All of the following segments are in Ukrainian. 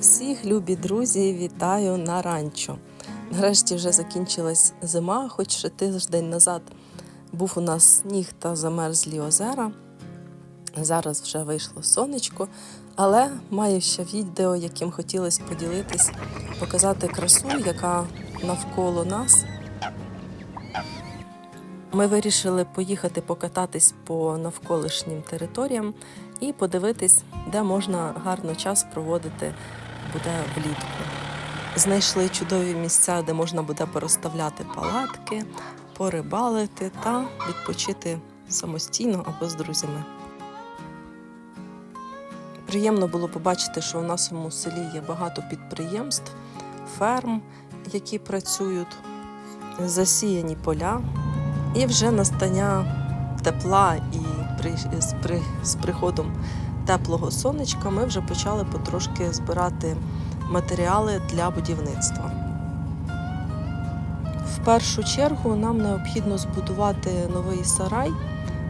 Всіх, любі друзі, вітаю на ранчо. Нарешті вже закінчилась зима, хоч ще тиждень назад був у нас сніг та замерзлі озера. Зараз вже вийшло сонечко, але маю ще відео, яким хотілося поділитись, показати красу, яка навколо нас. Ми вирішили поїхати покататись по навколишнім територіям і подивитись, де можна гарно час проводити буде влітку. Знайшли чудові місця, де можна буде порозставляти палатки, порибалити та відпочити самостійно або з друзями. Приємно було побачити, що в нашому селі є багато підприємств, ферм, які працюють, засіяні поля, і вже настання тепла і при, з, при, з приходом теплого сонечка ми вже почали потрошки збирати матеріали для будівництва. В першу чергу нам необхідно збудувати новий сарай,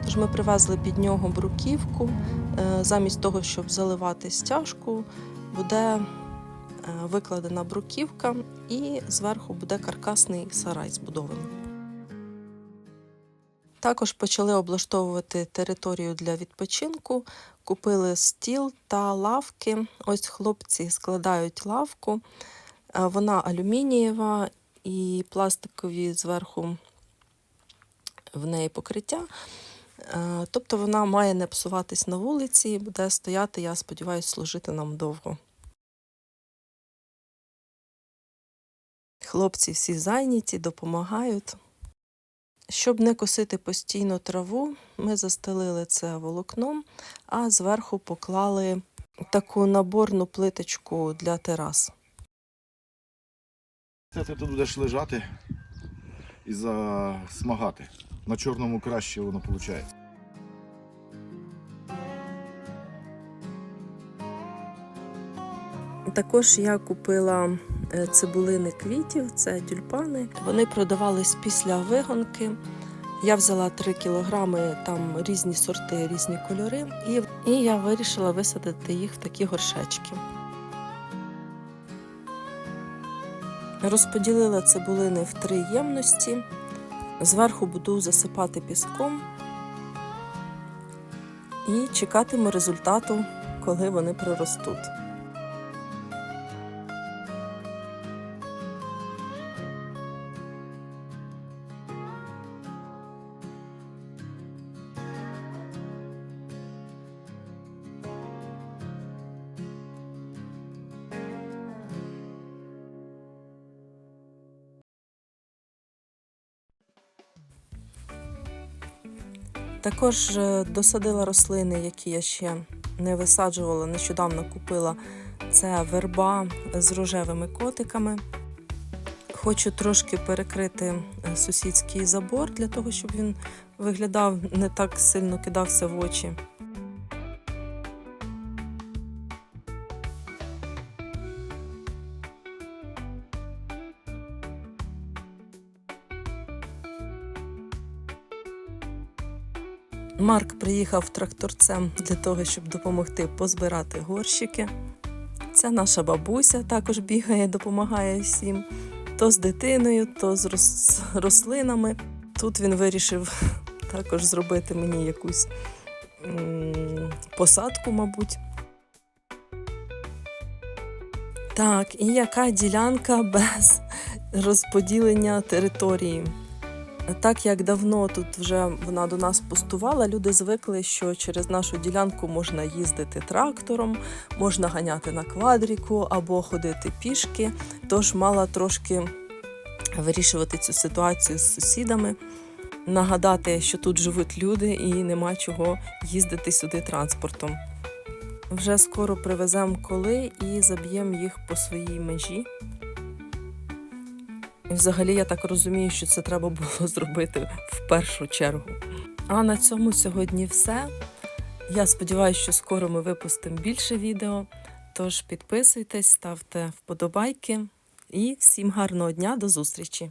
тож ми привезли під нього бруківку. Е, Замість того, щоб заливати стяжку, буде е, викладена бруківка і зверху буде каркасний сарай збудований. Також почали облаштовувати територію для відпочинку, купили стіл та лавки. Ось хлопці складають лавку. Е, Вона алюмінієва і пластикові зверху в неї покриття. Е, Тобто вона має не псуватись на вулиці і буде стояти, я сподіваюся, служити нам довго. Хлопці всі зайняті, допомагають. Щоб не косити постійно траву, ми застелили це волокном, а зверху поклали таку наборну плиточку для терас. Це ти тут будеш лежати і засмагати. На чорному краще воно виходить. Також я купила цибулини квітів, це тюльпани. Вони продавались після вигонки. Я взяла 3 кілограми, там різні сорти, різні кольори, і, і я вирішила висадити їх в такі горшечки. Розподілила цибулини в три ємності. Зверху буду засипати піском і чекатиму результату, коли вони проростуть. Також е, досадила рослини, які я ще не висаджувала. Нещодавно купила це верба з рожевими котиками. Хочу трошки перекрити е, сусідський забор для того, щоб він виглядав не так сильно кидався в очі. Марк приїхав тракторцем для того, щоб допомогти позбирати горщики. Це наша бабуся також бігає, допомагає всім. То з дитиною, то з рослинами. Тут він вирішив також зробити мені якусь посадку, мабуть. Так, і яка ділянка без розподілення території. Так як давно тут вже вона до нас пустувала, люди звикли, що через нашу ділянку можна їздити трактором, можна ганяти на квадріку або ходити пішки. Тож мала трошки вирішувати цю ситуацію з сусідами, нагадати, що тут живуть люди і нема чого їздити сюди транспортом. Вже скоро привеземо коли і заб'ємо їх по своїй межі. І взагалі я так розумію, що це треба було зробити в першу чергу. А на цьому сьогодні все. Я сподіваюся, що скоро ми випустимо більше відео. Тож підписуйтесь, ставте вподобайки і всім гарного дня, до зустрічі!